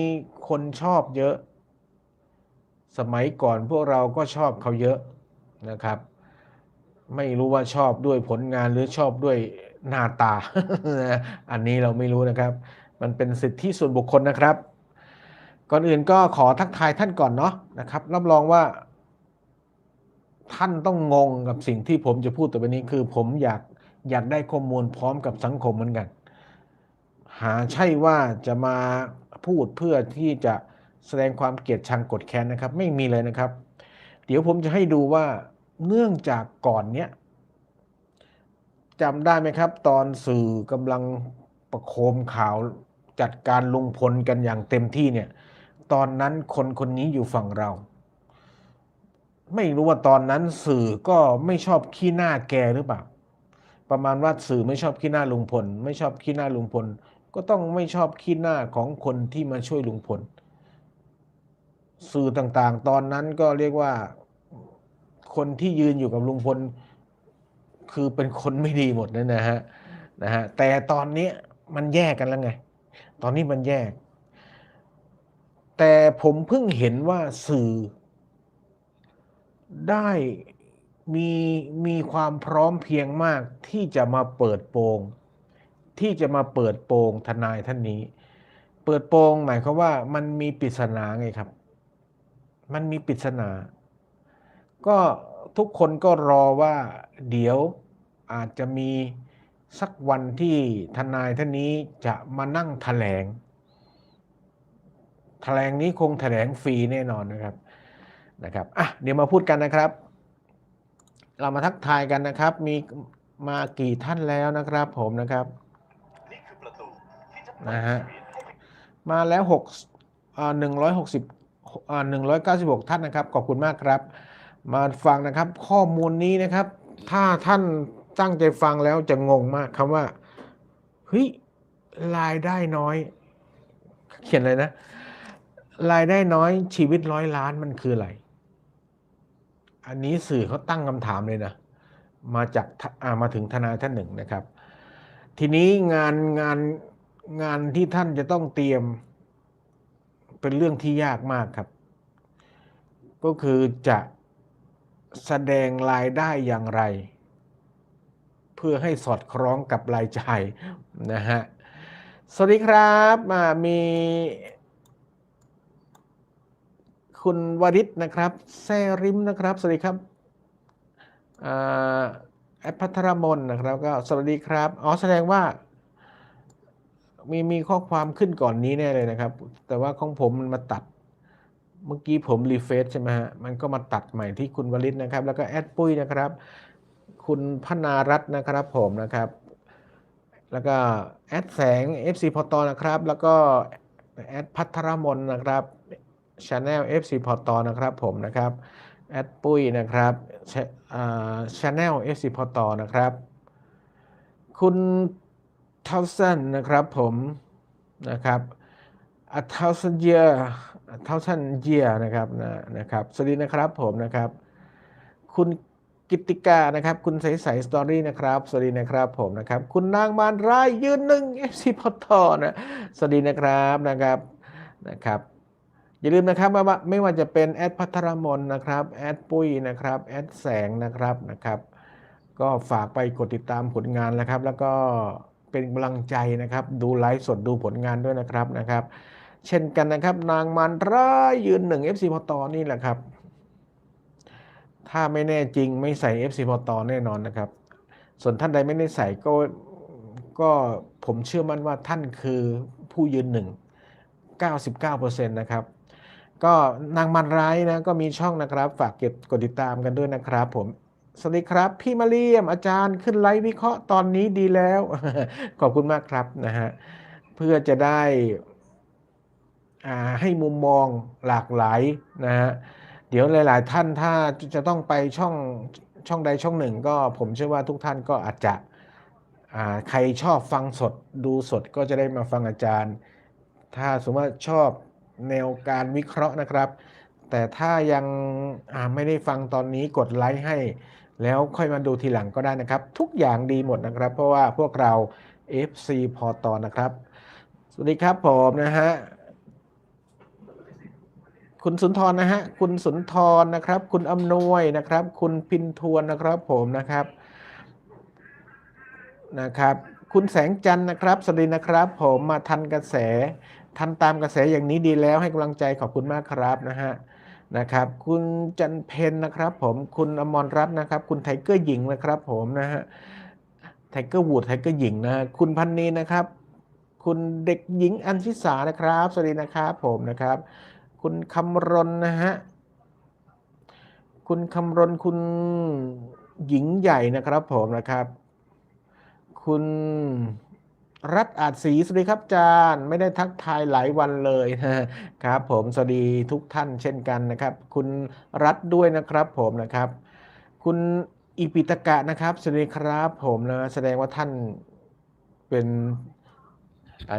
มีคนชอบเยอะ สมัยก่อนพวกเราก็ชอบเขาเยอะนะครับ ไม่รู้ว่าชอบด้วยผลงานหรือชอบด้วยหน้าตา อันนี้เราไม่รู้นะครับ มันเป็นสิทธิส่วนบุคคลนะครับ ก่อนอื่นก็ขอทักทายท่านก่อนเนาะนะครับ รับรองว่า ท่านต้องงงกับสิ่งที่ผมจะพูดต่อไปนี้คือ ผมอยากอยากได้ข้อมูลพร้อมกับสังคมเหมือนกัน หาใช่ว่าจะมา พูดเพื่อที่จะแสดงความเกลียดชังกดแค้นนะครับ ไม่มีเลยนะครับ เดี๋ยวผมจะให้ดูว่าเนื่องจากก่อนเนี้ยจำได้ไหมครับ ตอนสื่อกำลังประโคมข่าวจัดการลุงพลกันอย่างเต็มที่เนี่ย ตอนนั้นคนคนนี้อยู่ฝั่งเรา ไม่รู้ว่าตอนนั้นสื่อก็ไม่ชอบขี้หน้าแกหรือเปล่า ประมาณว่าสื่อไม่ชอบขี้หน้าลุงพล ไม่ชอบขี้หน้าลุงพล ก็ต้องไม่ชอบขี้หน้าของคนที่มาช่วยลุงพล สื่อต่างๆ ตอนนั้นก็เรียกว่าคนที่ยืนอยู่กับลุงพล คือเป็นคนไม่ดีหมดนั่นนะฮะนะฮะแต่ตอนนี้มันแยกกันแล้วไง ตอนนี้มันแยก แต่ผมเพิ่งเห็นว่าสื่อได้มีมีความพร้อมเพียงมากที่จะมาเปิดโปง ที่จะมาเปิดโปงทนายท่านนี้ เปิดโปงหมายความว่ามันมีปริศนาไงครับ มันมีปริศนา ก็ทุกคนก็รอว่าเดี๋ยวอาจจะมีสักวันที่ทนายท่านนี้จะมานั่งแถลงแถลงนี้คงแถลงฟรีแน่นอนนะครับนะครับอะเดี๋ยวมาพูดกันนะครับ เรามาทักทายกันนะครับ มีมากี่ท่านแล้วนะครับผมนะครับ นี่คือประตูที่จะ นะฮะมาแล้วหกอ่าหนึ่งร้อยหกสิบอ่าหนึ่งร้อยเก้าสิบหกท่านนะครับ ขอบคุณมากครับ มาฟังนะครับข้อมูลนี้นะครับ ถ้าท่านตั้งใจฟังแล้วจะงงมากคำว่าเฮ้ยรายได้น้อย เขียนเลยนะ รายได้น้อยชีวิตร้อยล้านมันคืออะไร อันนี้สื่อเขาตั้งคำถามเลยนะ มาจากามาถึงทนายท่านหนึ่งนะครับ ทีนี้งานงาน งานที่ท่านจะต้องเตรียมเป็นเรื่องที่ยากมากครับ ก็คือจะแสดงรายได้อย่างไร เพื่อให้สอดคล้องกับรายจ่ายนะฮะ สวัสดีครับมามีคุณวริศนะครับ แซริมนะครับ สวัสดีครับอ่าแอปพัทรมนนะครับ ก็สวัสดีครับ อ๋อ แสดงว่า มีมีข้อความขึ้นก่อนนี้แน่เลยนะครับ แต่ว่าของผมมันมาตัด เมื่อกี้ผมรีเฟซใช่ไหมฮะ มันก็มาตัดใหม่ที่คุณวริศนะครับ แล้วก็แอดปุ้ยนะครับ คุณพนารัตน์นะครับผมนะครับ แล้วก็แอดแสง FC พอตอนะครับ แล้วก็แอดพัทรมนนะครับชาแนล FC พอตอนะครับผมนะครับ แอดปุ้ยนะครับชาแนล FC พอตอนะครับ คุณ เทาสันนะครับผมนะครับ a thousand year a thousand year นะครับนะนะครับสวัสดีนะครับผมนะครับ คุณกิติกานะครับ คุณใสใสสตอรี่นะครับ สวัสดีนะครับผมนะครับ คุณนางมารรายยืนหนึ่ง FC พอตอนะสวัสดีนะครับนะครับนะครับ อย่าลืมนะครับว่าว่าไม่ว่าจะเป็นแอดพัทรมนนะครับแอดปุ้ยนะครับแอดแสงนะครับนะครับ ก็ฝากไปกดติดตามผลงานนะครับ แล้วก็ เป็นกำลังใจนะครับ ดูไลฟ์สดดูผลงานด้วยนะครับนะครับ เช่นกันนะครับ นางมันร้ายยืนหนึ่ง FC พอตอนี่แหละครับ ถ้าไม่แน่จริงไม่ใส่ FC พอตอแน่นอนนะครับ ส่วนท่านใดไม่ได้ใส่ก็ก็ผมเชื่อมั่นว่าท่านคือผู้ยืนหนึ่ง99%นะครับก็นางมันร้ายนะก็มีช่องนะครับ ฝากเก็บกดติดตามกันด้วยนะครับผม สวัสดีครับ พี่มาเรียมอาจารย์ขึ้นไลฟ์วิเคราะห์ตอนนี้ดีแล้ว ขอบคุณมากครับนะฮะเพื่อจะได้าให้มุมมองหลากหลายนะฮะเดี๋ยวหลาย ๆ ท่านถ้าจะต้องไปช่องช่องใดช่องหนึ่ง ก็ผมเชื่อว่าทุกท่านก็อาจจะใครชอบฟังสดดูสดก็จะได้มาฟังอาจารย์ ถ้าสมมติว่าชอบแนวการวิเคราะห์นะครับ แต่ถ้ายังไม่ได้ฟังตอนนี้กดไลค์ให้ แล้วค่อยมาดูทีหลังก็ได้นะครับ ทุกอย่างดีหมดนะครับ เพราะว่าพวกเรา FC พอตอนะครับ สวัสดีครับผมนะฮะคุณสุนทรนะฮะคุณสุนทรนะครับ คุณอำนวยนะครับ คุณพินทวนนะครับผมนะครับนะครับ คุณแสงจันทร์นะครับ สวัสดีนะครับ ผมมาทันกระแส ทันตามกระแสอย่างนี้ดีแล้วให้กำลังใจขอบคุณมากครับนะฮะ นะครับคุณจันเพนนะครับผมคุณอมรรัตน์นะครับ คุณไทเกอร์หญิงนะครับผมนะฮะไทเกอร์วูดไทเกอร์หญิงนะฮะคุณพันนีนะครับ คุณเด็กหญิงอัญชิสานะครับ สวัสดีนะครับผมนะครับ คุณคำรณนะฮะคุณคำรณคุณหญิงใหญ่นะครับผมนะครับ คุณ รัฐอาจศรีสวัสดีครับอาจารย์ไม่ได้ทักทายหลายวันเลยครับ ผมสวัสดีทุกท่านเช่นกันนะครับ คุณรัฐด้วยนะครับผมนะครับ คุณอิปิตกะนะครับสวัสดีครับผมนะแสดงว่าท่านเป็น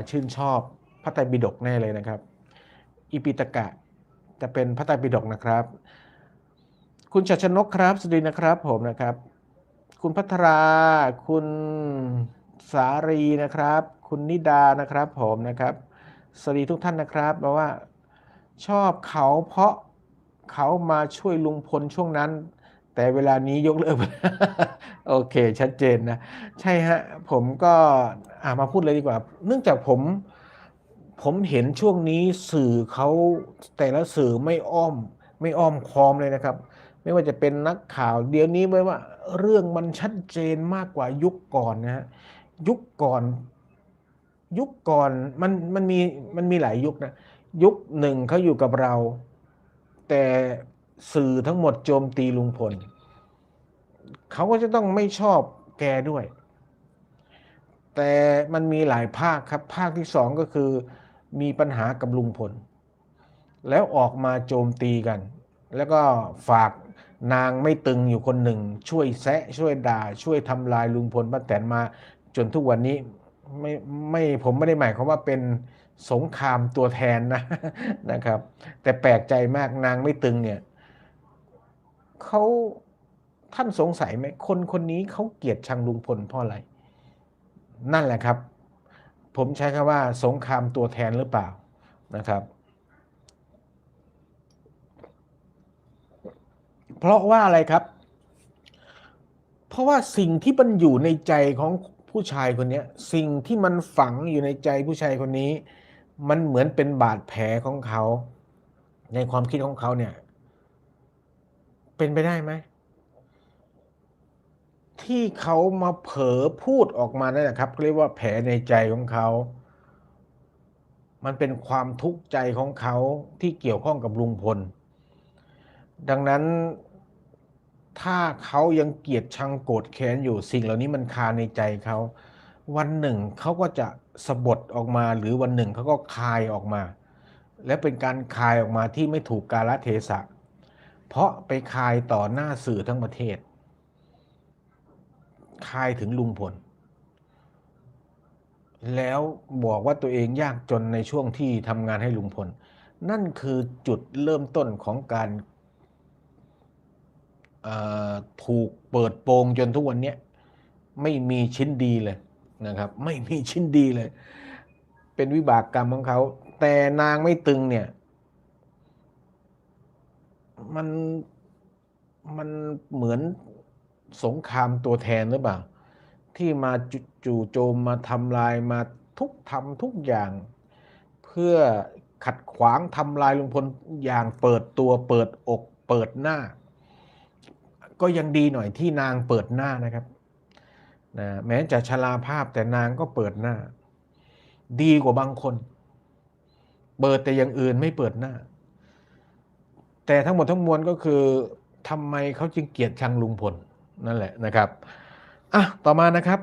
ชื่นชอบพระไตรปิฎกแน่เลยนะครับ อิปิตกะจะเป็นพระไตรปิฎกนะครับ คุณชัชนกครับสวัสดีนะครับผมนะครับ คุณพัทราคุณ สารีนะครับ คุณนิดานะครับผมนะครับ สวัสดีทุกท่านนะครับบอกว่าชอบเขาเพราะเขามาช่วยลุงพลช่วงนั้น แต่เวลานี้ยกเลิกโอเคชัดเจนนะ ใช่ฮะ ผมก็อ่ามาพูดเลยดีกว่า เนื่องจากผมผมเห็นช่วงนี้สื่อเขาแต่ละสื่อไม่อ้อม ไม่อ้อมคอมเลยนะครับ ไม่ว่าจะเป็นนักข่าว เดี๋ยวนี้ไม่ว่าเรื่องมันชัดเจนมากกว่ายุคก่อนนะฮะ ยุคก่อน ยุคก่อนมันมันมีมันมีหลายยุคนะยุคหนึ่งเขาอยู่กับเรา แต่สื่อทั้งหมดโจมตีลุงพลเขาก็จะต้องไม่ชอบแกด้วย แต่มันมีหลายภาคครับ ภาคที่สองก็คือมีปัญหากับลุงพล แล้วออกมาโจมตีกัน แล้วก็ฝากนางไม่ตึงอยู่คนหนึ่ง ช่วยแซะช่วยด่า ช่วยทำลายลุงพลป้าแตนมา จนทุกวันนี้ไม่ไม่ผมไม่ได้หมายความว่าเป็นสงครามตัวแทนนะนะครับ แต่แปลกใจมากนางไม่ตึงเนี่ยเขาท่านสงสัยไหมคนคนนี้เขาเกลียดชังลุงพลเพราะอะไร นั่นแหละครับ ผมใช้คำว่า สงครามตัวแทนหรือเปล่านะครับ เพราะว่าอะไรครับ เพราะว่าสิ่งที่มันอยู่ในใจของ ผู้ชายคนนี้สิ่งที่มันฝังอยู่ในใจผู้ชายคนนี้ มันเหมือนเป็นบาดแผลของเขา ในความคิดของเขาเนี่ย เป็นไปได้ไหมที่เขามาเผลอพูดออกมานั่นแหละครับเรียกว่าแผลในใจของเขา มันเป็นความทุกข์ใจของเขาที่เกี่ยวข้องกับลุงพล ดังนั้น ถ้าเขายังเกลียดชังโกรธแค้นอยู่สิ่งเหล่านี้มันคาในใจเขาวันหนึ่งเขาก็จะสะบดออกมา หรือวันหนึ่งเขาก็คายออกมา และเป็นการคายออกมาที่ไม่ถูกกาลเทศะ เพราะไปคายต่อหน้าสื่อทั้งประเทศ คายถึงลุงพล แล้วบอกว่าตัวเองยากจนในช่วงที่ทำงานให้ลุงพล นั่นคือจุดเริ่มต้นของการ ถูกเปิดโปงจนทุกวันนี้ไม่มีชิ้นดีเลยนะครับ ไม่มีชิ้นดีเลย เป็นวิบากกรรมของเขา แต่นางไม่ตึงเนี่ย มันมันเหมือนสงครามตัวแทนหรือเปล่า ที่มาจ,จู่โจมมาทำลายมาทุกทำทุกอย่าง เพื่อขัดขวางทำลายลุงพลอย่างเปิดตัวเปิดอกเปิดหน้า ก็ยังดีหน่อยที่นางเปิดหน้านะครับนะแม้จะชราภาพแต่นางก็เปิดหน้า ดีกว่าบางคน เปิดแต่อย่างอื่นไม่เปิดหน้า แต่ทั้งหมดทั้งมวลก็คือทำไมเขาจึงเกลียดชังลุงพลนั่นแหละนะครับอะต่อมานะครับ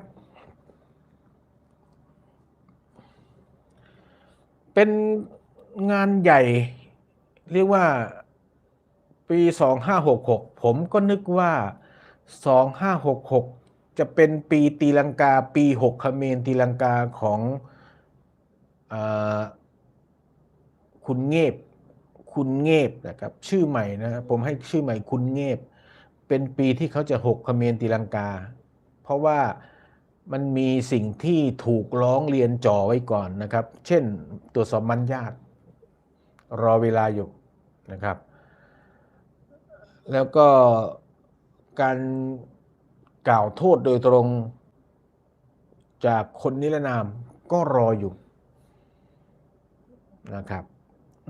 เป็นงานใหญ่เรียกว่า ปี 2566 ผมก็นึกว่า 2566 จะเป็นปีตีลังกาปี6เขมรตีลังกาของอคุณเงบคุณเงบนะครับชื่อใหม่นะผมให้ชื่อใหม่คุณเงบ เป็นปีที่เขาจะหกเขมรตีลังกา เพราะว่ามันมีสิ่งที่ถูกร้องเรียนจ่อไว้ก่อนนะครับ เช่นตรวจสอบมัญญาติรอเวลาอยู่นะครับ แล้วก็การกล่าวโทษโดยตรงจากคนนิรนามก็รออยู่นะครับ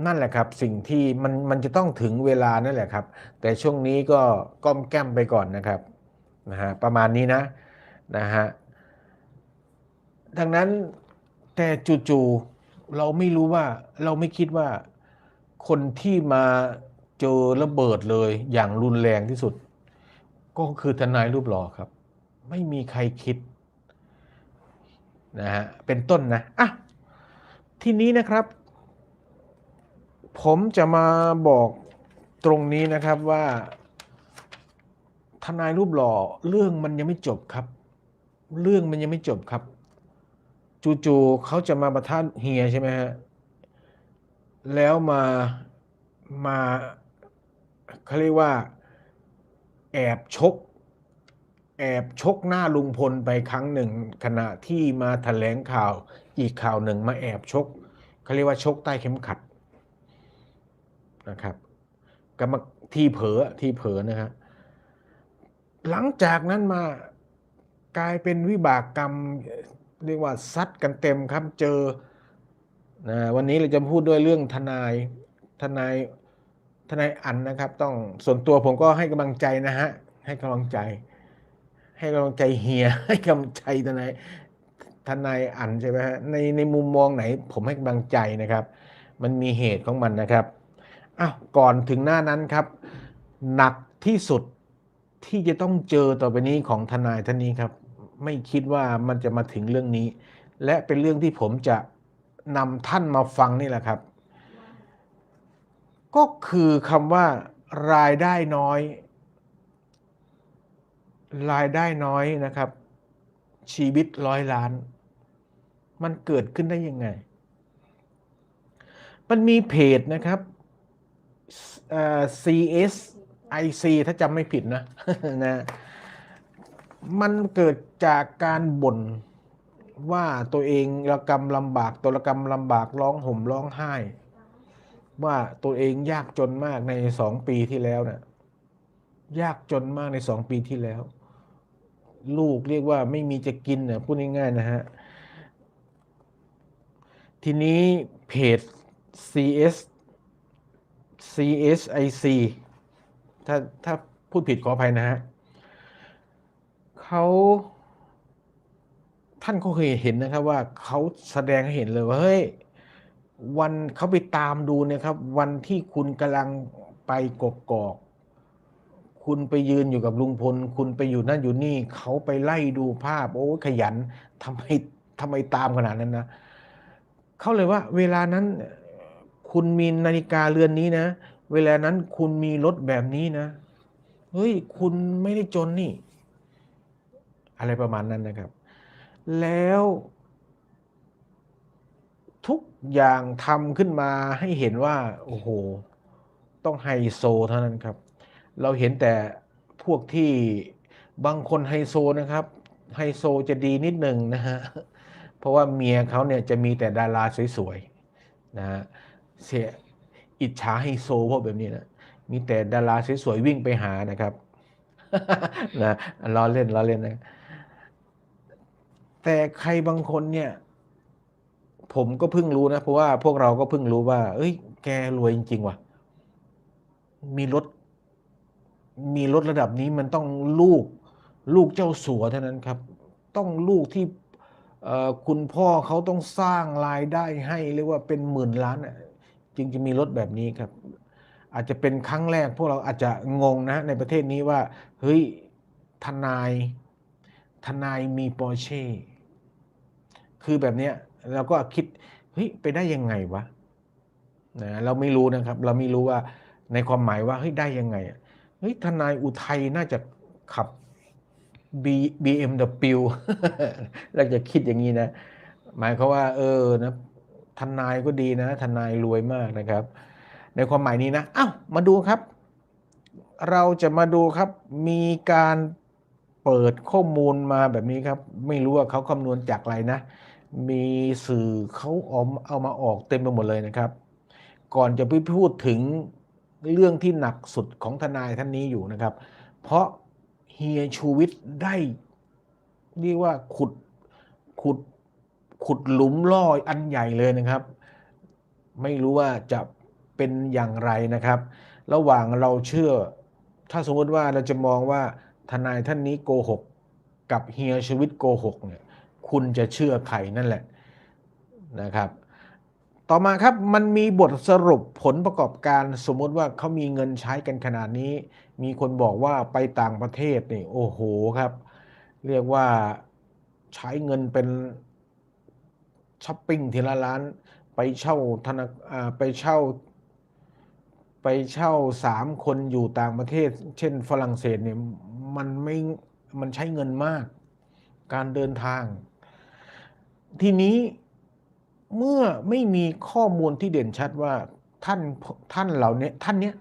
นั่นแหละครับสิ่งที่มันมันจะต้องถึงเวลานั่นแหละครับ แต่ช่วงนี้ก็ก้อมแก้มไปก่อนนะครับนะฮะประมาณนี้นะนะฮะดังนั้นแต่จู่ๆเราไม่รู้ว่าเราไม่คิดว่าคนที่มา เจอระเบิดเลยอย่างรุนแรงที่สุด ก็คือทนายรูปหล่อครับ ไม่มีใครคิดนะฮะเป็นต้นนะอะทีนี้นะครับ ผมจะมาบอกตรงนี้นะครับว่าทนายรูปหล่อเรื่องมันยังไม่จบครับ เรื่องมันยังไม่จบครับ จู่ๆเขาจะมาประทานเฮียใช่ไหมฮะแล้วมามา เขาเรียกว่า แอบชก แอบชกหน้าลุงพลไปครั้งหนึ่ง ขณะที่มาแถลงข่าวอีกข่าวหนึ่งมาแอบชกเขาเรียกว่าชกใต้เข็มขัดนะครับกรรมที่เผลอที่เผลอนะครับหลังจากนั้นมากลายเป็นวิบากกรรมเรียกว่าซัดกันเต็มครับเจอนะวันนี้เราจะพูดด้วยเรื่องทนายทนาย ทนายอันนะครับ ต้องส่วนตัวผมก็ให้กำลังใจนะฮะให้กำลังใจ ให้กำลังใจเฮีย ให้กำลังใจทนายทนายอันใช่ไหมฮะในในมุมมองไหน ผมให้กำลังใจนะครับ มันมีเหตุของมันนะครับอ้าวก่อนถึงหน้านั้นครับ หนักที่สุดที่จะต้องเจอต่อไปนี้ของทนายท่านนี้ครับ ไม่คิดว่ามันจะมาถึงเรื่องนี้ และเป็นเรื่องที่ผมจะนำท่านมาฟังนี่แหละครับ ก็คือคำว่ารายได้น้อย รายได้น้อยนะครับ ชีวิตร้อยล้าน มันเกิดขึ้นได้ยังไง มันมีเพจนะครับ CSIC ถ้าจำไม่ผิดนะนะมันเกิดจากการบ่นว่าตัวเองระกำลำบากตัวระกำลำบากร้องห่มร้องไห้ ว่าตัวเองยากจนมากในสองปีที่แล้วนะ่ะยากจนมากในสองปีที่แล้ว ลูกเรียกว่าไม่มีจะกินนะพูดง่ายๆนะฮะ ทีนี้เพจ CS CSIC ถ้าถ้าพูดผิดขออภัยนะฮะเขาท่านก็เคยเห็นนะครับว่าเขาแสดงให้เห็นเลยว่าเฮ้ย วันเขาไปตามดูเนี่ยครับ วันที่คุณกำลังไปกกอกคุณไปยืนอยู่กับลุงพล คุณไปอยู่นั่นอยู่นี่ เขาไปไล่ดูภาพ โอ้ขยันทำไมทำไมตามขนาดนั้นนะเขาเลยว่า เวลานั้น คุณมีนาฬิกาเรือนนี้นะ เวลานั้นคุณมีรถแบบนี้นะ เฮ้ย คุณไม่ได้จนนี่ อะไรประมาณนั้นนะครับ แล้ว ทุกอย่างทำขึ้นมาให้เห็นว่า โอ้โห ต้องไฮโซเท่านั้นครับ เราเห็นแต่พวกที่บางคนไฮโซนะครับ ไฮโซจะดีนิดหนึ่งนะฮะ เพราะว่าเมียเขาเนี่ยจะมีแต่ดาราสวยๆนะฮะเสียอิจฉาไฮโซพวกแบบนี้นะมีแต่ดาราสวยๆวิ่งไปหานะครับนะล้อเล่นล้อเล่นนะแต่ใครบางคนเนี่ย ผมก็เพิ่งรู้นะ เพราะว่าพวกเราก็เพิ่งรู้ว่า เอ้ย แกรวยจริง ๆ ว่ะ มีรถ มีรถระดับนี้มันต้องลูก ลูกเจ้าสัวเท่านั้นครับ ต้องลูกที่คุณพ่อเขาต้องสร้างรายได้ให้เรียกว่าเป็นหมื่นล้านอะจึงจะมีรถแบบนี้ครับ อาจจะเป็นครั้งแรกพวกเราอาจจะงงนะ ในประเทศนี้ว่า เฮ้ย ทนาย ทนายมีปอร์เช่ คือแบบเนี้ย เราก็คิดเฮ้ยไปได้ยังไงวะนะเราไม่รู้นะครับ เราไม่รู้ว่าในความหมายว่าเฮ้ยได้ยังไงอะเฮ้ยทนายอุทัยน่าจะขับ B BMW เราจะคิดอย่างนี้นะ หมายเขาว่า เออนะทนายก็ดีนะ ทนายรวยมากนะครับ ในความหมายนี้นะอ้าวมาดูครับ เราจะมาดูครับ มีการเปิดข้อมูลมาแบบนี้ครับ ไม่รู้ว่าเขาคำนวณจากอะไรนะ มีสื่อเขาเอาเอามาออกเต็มไปหมดเลยนะครับ ก่อนจะไปพูดถึงเรื่องที่หนักสุดของทนายท่านนี้อยู่นะครับ เพราะเฮียชูวิทย์ได้เรียกว่าขุดขุดขุดหลุมล่ออันใหญ่เลยนะครับ ไม่รู้ว่าจะเป็นอย่างไรนะครับ ระหว่างเราเชื่อ ถ้าสมมติว่าเราจะมองว่าทนายท่านนี้โกหก กับเฮียชีวิตโกหกเนี่ย คุณจะเชื่อใครนั่นแหละนะครับ ต่อมาครับมันมีบทสรุปผลประกอบการสมมติว่าเขามีเงินใช้กันขนาดนี้ มีคนบอกว่าไปต่างประเทศนี่โอ้โหครับ เรียกว่าใช้เงินเป็นช้อปปิ้งทีละล้าน ไปเช่าธนาอ่าไปเช่า ไปเช่าสามคนอยู่ต่างประเทศ เช่นฝรั่งเศสเนี่ยมันไม่มันใช้เงินมาก การเดินทาง ทีนี้เมื่อไม่มีข้อมูลที่เด่นชัดว่าท่านท่านเหล่านี้ท่านเนี้ย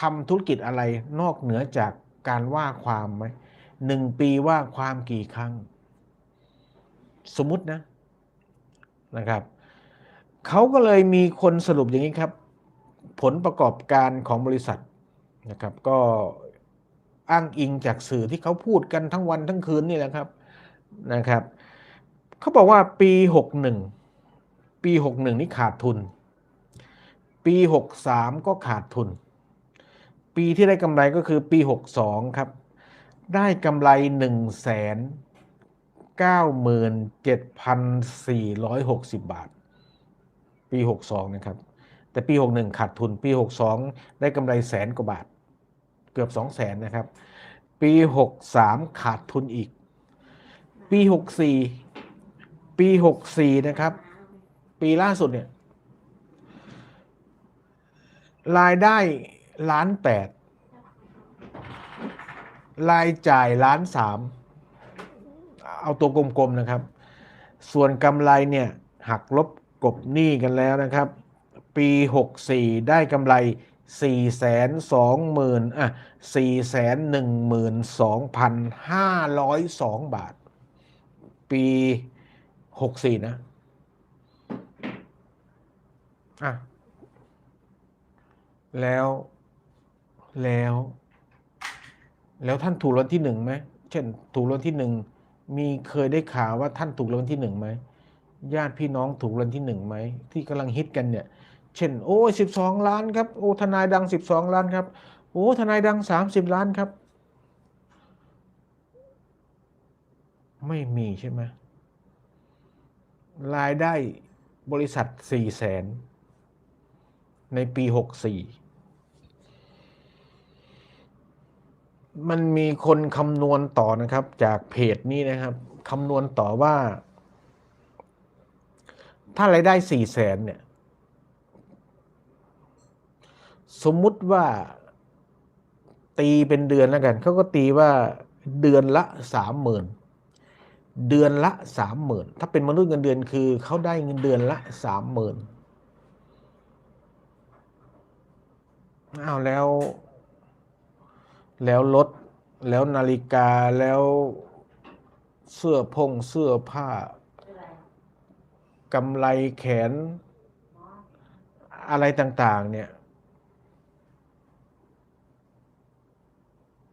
ทำธุรกิจอะไรนอกเหนือจากการว่าความไหมหนึ่งปีว่าความกี่ครั้ง สมมตินะนะครับเขาก็เลยมีคนสรุปอย่างนี้ครับ ผลประกอบการของบริษัทนะครับก็อ้างอิงจากสื่อที่เขาพูดกันทั้งวันทั้งคืนนี่แหละครับนะครับ เขาบอกว่าปี61ปี61นี่ขาดทุน ปี63ก็ขาดทุน ปีที่ได้กำไรก็คือปี62ครับ ได้กำไร1 9 7 460บาท ปี62นะครับ แต่ปี61ขาดทุน ปี62ได้กำไรแสนกว่าบาท เกือบ2 0 0แสนนะครับ ปี63ขาดทุนอีก ปี64 ปี64นะครับ ปีล่าสุดเนี่ย รายได้ล้านแปดรายจ่ายล้านสามเอาตัวกลมๆนะครับ ส่วนกำไรเนี่ย หักลบกบหนี้กันแล้วนะครับ ปี 64 ได้กำไร 4 2 0 0 0 0อะ4 1 2 5 0 2 บาท ปี 64นะอะแล้วแล้ว แล้วท่านถูกรางวัลที่หนึ่งไหมเช่น ถูกรางวัลที่หนึ่งมีเคยได้ข่าวว่าท่านถูกรางวัลที่หนึ่งไหมญาติพี่น้องถูกรางวัลที่หนึ่งไหมที่กำลังฮิตกันเนี่ย เช่น โอ้ยสิบสองล้านครับโอ้ทนายดังสิบสองล้านครับโอ้ทนายดังสามสิบล้านครับ ไม่มีใช่ไหม รายได้บริษัทสี่แสนในปีหกสี่มันมีคนคำนวณต่อนะครับ จากเพจนี้นะครับคำนวณต่อว่า ถ้ารายได้สี่แสนเนี่ย สมมุติว่าตีเป็นเดือนแล้วกัน เขาก็ตีว่าเดือนละสามหมื่น เดือนละสามหมื่นถ้าเป็นมนุษย์เงินเดือนคือเขาได้เงินเดือนละสามหมื่นอ้าวแล้ว แล้วรถแล้วนาฬิกาแล้วเสื้อพงเสื้อผ้ากำไรแขน อะไรต่าง ๆ เนี่ย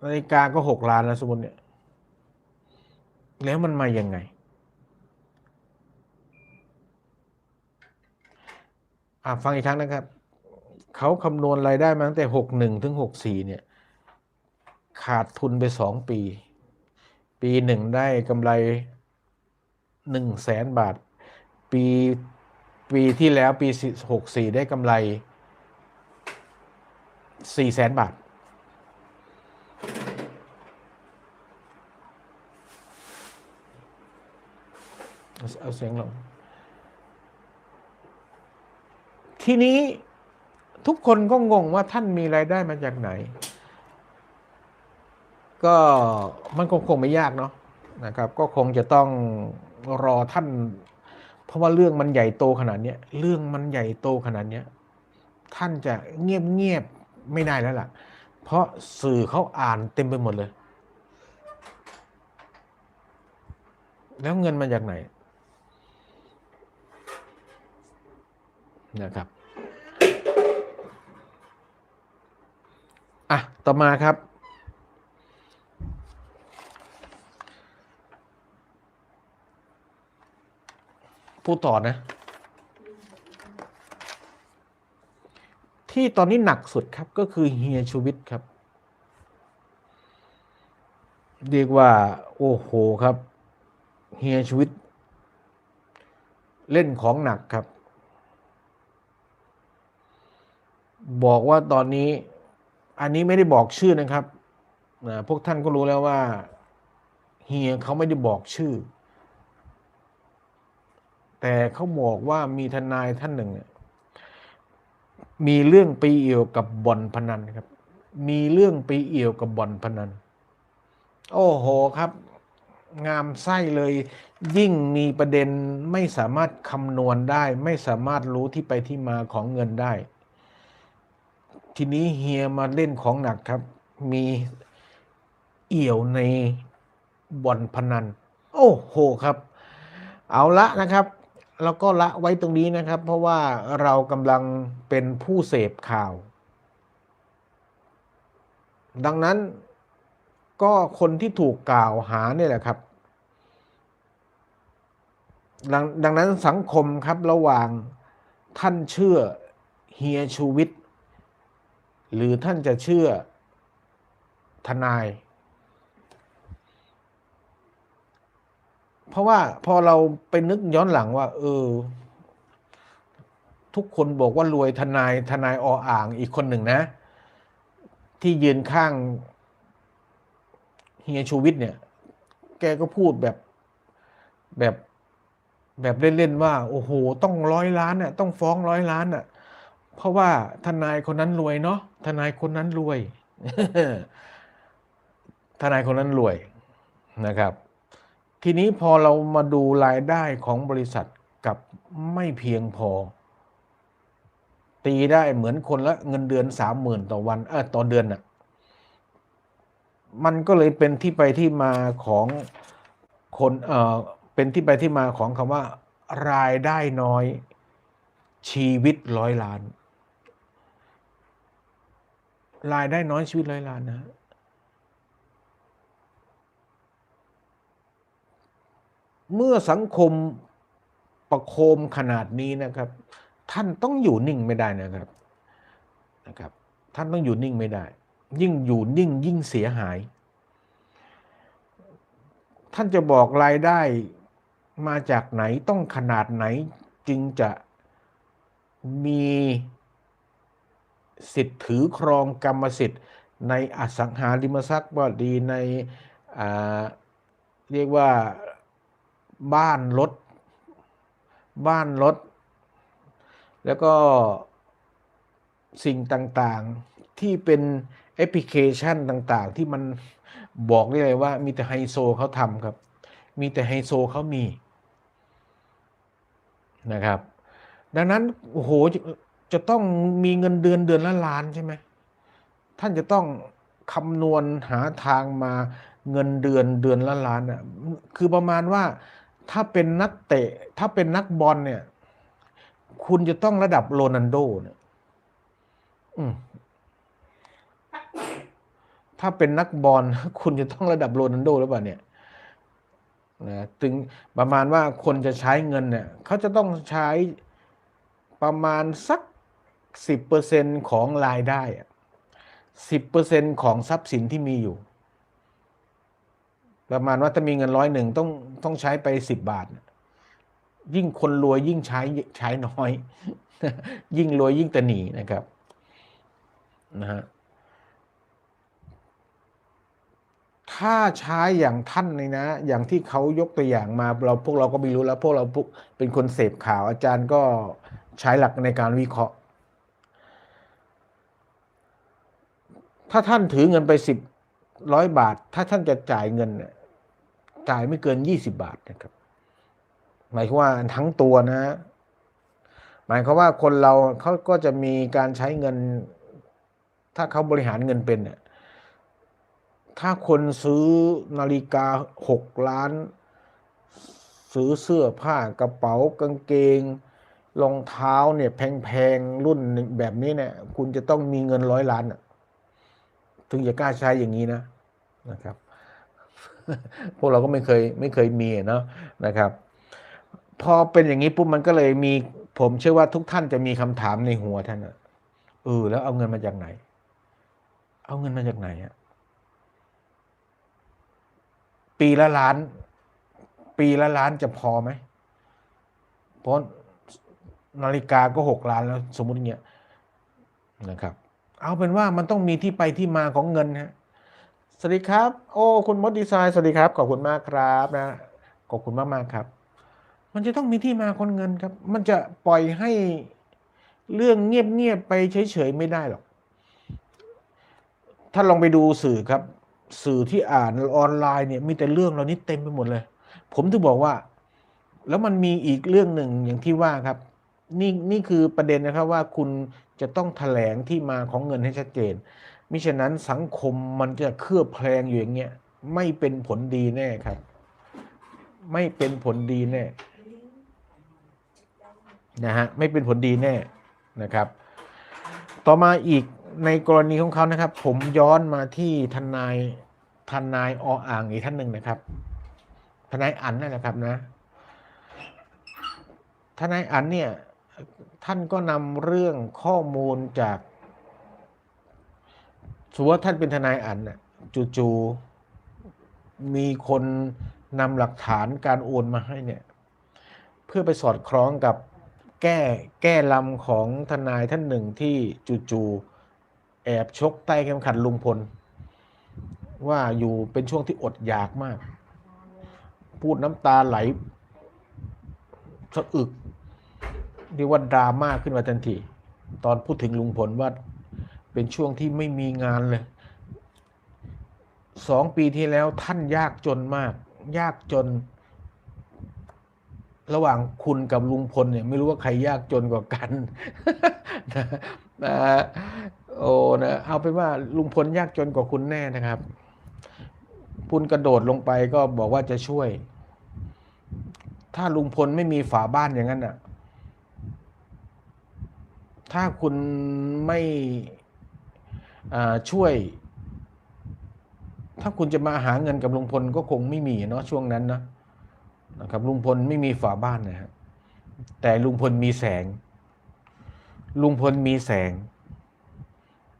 นาฬิกาก็หกล้านแล้วสมมติเนี่ย แล้วมันมายังไง อะฟังอีกครั้งนะครับ เขาคำนวณรายได้มาตั้งแต่หกหนึ่งถึงหกสี่เนี่ย ขาดทุนไปสองปี ปีหนึ่งได้กำไรหนึ่งแสนบาท ปีปีที่แล้วปีหกสี่ได้กำไรสี่แสนบาท เอาเอาเสียงลง ทีนี้ทุกคนก็งงว่าท่านมีรายได้มาจากไหน ก็มันคงคงไม่ยากเนาะนะครับ ก็คงจะต้องรอท่าน เพราะว่าเรื่องมันใหญ่โตขนาดนี้เรื่องมันใหญ่โตขนาดนี้ท่านจะเงียบเงียบไม่ได้แล้วล่ะ เพราะสื่อเขาอ่านเต็มไปหมดเลย แล้วเงินมาจากไหน นะครับอะต่อมาครับ พูดต่อนะ ที่ตอนนี้หนักสุดครับก็คือเฮียชูวิทย์ครับ เรียกว่า โอ้โหครับเฮียชูวิทย์เล่นของหนักครับ บอกว่าตอนนี้อันนี้ไม่ได้บอกชื่อนะครับนะพวกท่านก็รู้แล้วว่าเฮียเขาไม่ได้บอกชื่อ แต่เขาบอกว่ามีทนายท่านหนึ่งเนี่ยมีเรื่องไปเอี่ยวกับบ่อนพนันครับ มีเรื่องไปเอี่ยวกับบ่อนพนัน โอ้โหครับ งามไส้เลย ยิ่งมีประเด็นไม่สามารถคำนวณได้ ไม่สามารถรู้ที่ไปที่มาของเงินได้ ทีนี้เฮียมาเล่นของหนักครับ มีเอี่ยวในบ่อนพนัน โอ้โหครับ เอาละนะครับ แล้วก็ละไว้ตรงนี้นะครับ เพราะว่าเรากำลังเป็นผู้เสพข่าว ดังนั้นก็คนที่ถูกกล่าวหาเนี่ยแหละครับดดังนั้นสังคมครับระหว่างท่านเชื่อเฮียชูวิทย์ หรือท่านจะเชื่อทนาย เพราะว่าพอเราไปนึกย้อนหลังว่า เออ ทุกคนบอกว่ารวยทนายทนายออ่างอีกคนหนึ่งนะ ที่ยืนข้างเฮียชูวิทย์เนี่ย แกก็พูดแบบแบบแบบเล่น ๆ ว่า โอ้โห ต้องร้อยล้านน่ะต้องฟ้องร้อยล้านน่ะเพราะว่าทนายคนนั้นรวยเนาะ ทนายคนนั้นรวย ทนายคนนั้นรวยนะครับ ทีนี้พอเรามาดูรายได้ของบริษัทกับไม่เพียงพอ ตีได้เหมือนคนละเงินเดือนสามหมื่นต่อวันเออต่อเดือนน่ะมันก็เลยเป็นที่ไปที่มาของคนเออเป็นที่ไปที่มาของคำว่า รายได้น้อยชีวิตร้อยล้าน รายได้น้อยชีวิตร้อยล้านนะฮะเมื่อสังคมประโคมขนาดนี้นะครับ ท่านต้องอยู่นิ่งไม่ได้นะครับนะครับ ท่านต้องอยู่นิ่งไม่ได้ ยิ่งอยู่นิ่งยิ่งเสียหาย ท่านจะบอกรายได้มาจากไหนต้องขนาดไหนจึงจะมี สิทธิ์ถือครองกรรมสิทธิ์ ในอสังหาริมทรัพย์ว่าดีในเรียกว่าบ้านรถบ้านรถแล้วก็สิ่งต่างๆที่เป็นแอปพลิเคชันต่างๆ ที่มันบอกได้เลยว่ามีแต่ไฮโซเขาทำครับ มีแต่ไฮโซเขามีนะครับ ดังนั้นโอ้โห จะต้องมีเงินเดือนเดือนละล้านใช่ไหมท่านจะต้องคำนวณหาทางมาเงินเดือนเดือนละล้านอะคือประมาณว่าถ้าเป็นนักเตะ ถ้าเป็นนักบอลเนี่ย คุณจะต้องระดับโรนัลโดเนี่ยถ้าเป็นนักบอลคุณจะต้องระดับโรนัลโดหรือเปล่าเนี่ยนะถึงประมาณว่าคนจะใช้เงินเนี่ยเขาจะต้องใช้ประมาณสัก สิบเปอร์เซ็นของรายได้สิบเปอร์เซ็นของทรัพย์สินที่มีอยู่ ประมาณว่าถ้ามีเงินร้อยหนึ่งต้องต้องใช้ไปสิบบาท ยิ่งคนรวยยิ่งใช้ใช้น้อย ยิ่งรวยยิ่งตะหนีนะครับนะฮะถ้าใช้อย่างท่านเลยนะ อย่างที่เขายกตัวอย่างมาเราพวกเราก็ไม่รู้แล้ว พวกเราพวกเป็นคนเสพข่าวอาจารย์ก็ใช้หลักในการวิเคราะห์ ถ้าท่านถือเงินไปสิบร้อยบาท ถ้าท่านจะจ่ายเงินจ่ายไม่เกินยี่สิบาทนะครับ หมายความว่าทั้งตัวนะ หมายความว่าคนเราเขาก็จะมีการใช้เงิน ถ้าเขาบริหารเงินเป็นเนี่ยถ้าคนซื้อนาฬิกาหกล้าน ซื้อเสื้อผ้ากระเป๋ากางเกงรองเท้าเนี่ยแพงๆรุ่นแบบนี้เนี่ย คุณจะต้องมีเงินร้อยล้านอะ ถึงจะกล้าใช้อย่างนี้นะนะครับ พวกเราก็ไม่เคยไม่เคยมีเนาะนะครับ พอเป็นอย่างนี้ปุ๊บมันก็เลยมีผมเชื่อว่าทุกท่านจะมีคำถามในหัวท่านอะเออแล้วเอาเงินมาจากไหน เอาเงินมาจากไหนอะปีละล้าน ปีละล้านจะพอไหมเพราะนาฬิกาก็หกล้านแล้วสมมติอย่างเงี้ยนะครับ เอาเป็นว่ามันต้องมีที่ไปที่มาของเงินฮะสวัสดีครับ โอ้ คุณมดดีไซน์สวัสดีครับ ขอบคุณมากครับนะขอบคุณมากมากครับ มันจะต้องมีที่มาของเงินครับ มันจะปล่อยให้เรื่องเงียบๆไปเฉยๆไม่ได้หรอกถ้าลองไปดูสื่อครับ สื่อที่อ่านออนไลน์เนี่ยมีแต่เรื่องเหล่านี้เต็มไปหมดเลย ผมถึงบอกว่า แล้วมันมีอีกเรื่องหนึ่งอย่างที่ว่าครับ นี่นี่คือประเด็นนะครับว่าคุณจะต้องแถลงที่มาของเงินให้ชัดเจน มิฉะนั้นสังคมมันจะเคลือบแคลงอยู่อย่างเงี้ยไม่เป็นผลดีแน่ครับ ไม่เป็นผลดีแน่นะฮะไม่เป็นผลดีแน่นะครับ ต่อมาอีกในกรณีของเขานะครับ ผมย้อนมาที่ทนายทนายออ่างอีกท่านหนึ่งนะครับ ทนายอันนั่นแหละครับนะ ทนายอันเนี่ย ท่านก็นำเรื่องข้อมูลจากสมมติว่าท่านเป็นทนายอันน่ะจู่ๆมีคนนำหลักฐานการโอนมาให้เนี่ย เพื่อไปสอดคล้องกับแก้แก้ลำของทนายท่านหนึ่งที่จู่ๆแอบชกใต้เข็มขัดลุงพล ว่าอยู่เป็นช่วงที่อดอยากมาก พูดน้ำตาไหลสะอึก เรียกว่าดราม่าขึ้นมาทันที ตอนพูดถึงลุงพลว่าเป็นช่วงที่ไม่มีงานเลยสองปีที่แล้วท่านยากจนมาก ยากจน ระหว่างคุณกับลุงพลเนี่ย ไม่รู้ว่าใครยากจนกว่ากันนะนะโอ้นะเอาเป็นว่าลุงพลยากจนกว่าคุณแน่นะครับคุณกระโดดลงไปก็บอกว่าจะช่วย ถ้าลุงพลไม่มีฝาบ้านอย่างนั้นอะ ถ้าคุณไม่ช่วย ถ้าคุณจะมาหาเงินกับลุงพลก็คงไม่มีเนาะช่วงนั้นนะนะครับลุงพลไม่มีฝาบ้านนะฮะแต่ลุงพลมีแสง ลุงพลมีแสง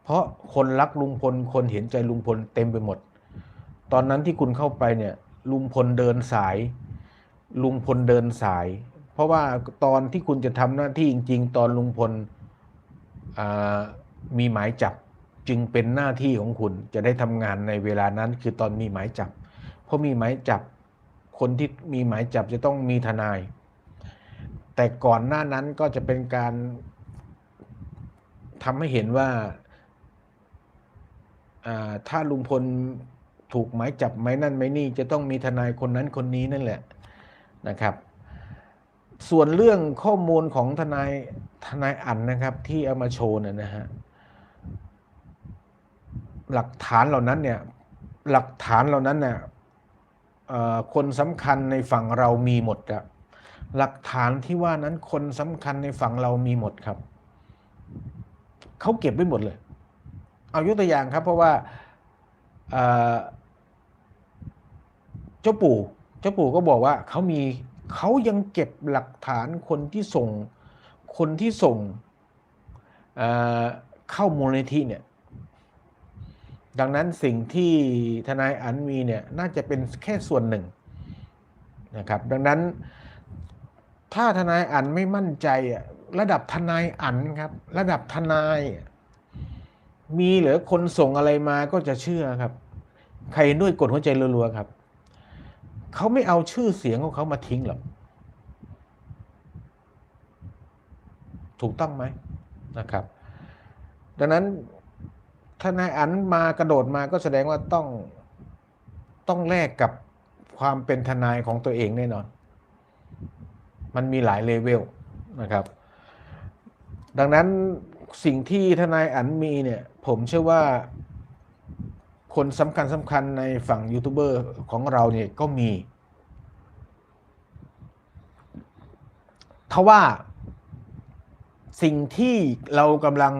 เพราะคนรักลุงพลคนเห็นใจลุงพลเต็มไปหมด ตอนนั้นที่คุณเข้าไปเนี่ยลุงพลเดินสาย ลุงพลเดินสาย เพราะว่าตอนที่คุณจะทำหน้าที่จริง ๆ ตอนลุงพล มีหมายจับจึงเป็นหน้าที่ของคุณจะได้ทำงานในเวลานั้นคือตอนมีหมายจับ เพราะมีหมายจับคนที่มีหมายจับจะต้องมีทนาย แต่ก่อนหน้านั้นก็จะเป็นการทำให้เห็นว่าถ้าลุงพลถูกหมายจับไหมนั่นไหมนี่จะต้องมีทนายคนนั้นคนนี้นั่นแหละนะครับ ส่วนเรื่องข้อมูลของทนายทนายอันนะครับ ที่เอามาโชว์น่ะนะฮะหลักฐานเหล่านั้นเนี่ยหลักฐานเหล่านั้นเนี่ยคนสำคัญในฝั่งเรามีหมดครับหลักฐานที่ว่านั้นคนสำคัญในฝั่งเรามีหมดครับเขาเก็บไว้หมดเลย เอายกตัวอย่างครับ เพราะว่าเจ้าปู่ เจ้าปู่ก็บอกว่าเขามี เขายังเก็บหลักฐานคนที่ส่งคนที่ส่งเเข้ามูลนิธิเนี่ยดังนั้นสิ่งที่ทนายอันมีเนี่ยน่าจะเป็นแค่ส่วนหนึ่งนะครับดังนั้นถ้าทนายอันไม่มั่นใจอะระดับทนายอันครับ ระดับทนาย มีเหรือคนส่งอะไรมาก็จะเชื่อครับ ใครด้วยกดหัวใจรัวๆครับ เขาไม่เอาชื่อเสียงของเขามาทิ้งหรอกถูกต้องไหมนะครับ ดังนั้นทนายอันมากระโดดมาก็แสดงว่าต้องต้องแลกกับความเป็นทนายของตัวเองแน่นอน มันมีหลายเลเวลนะครับ ดังนั้นสิ่งที่ทนายอันมีเนี่ย ผมเชื่อว่า คนสำคัญสำคัญในฝั่งยูทูบเบอร์ของเราเนี่ยก็มีทว่าสิ่งที่เรากำลัง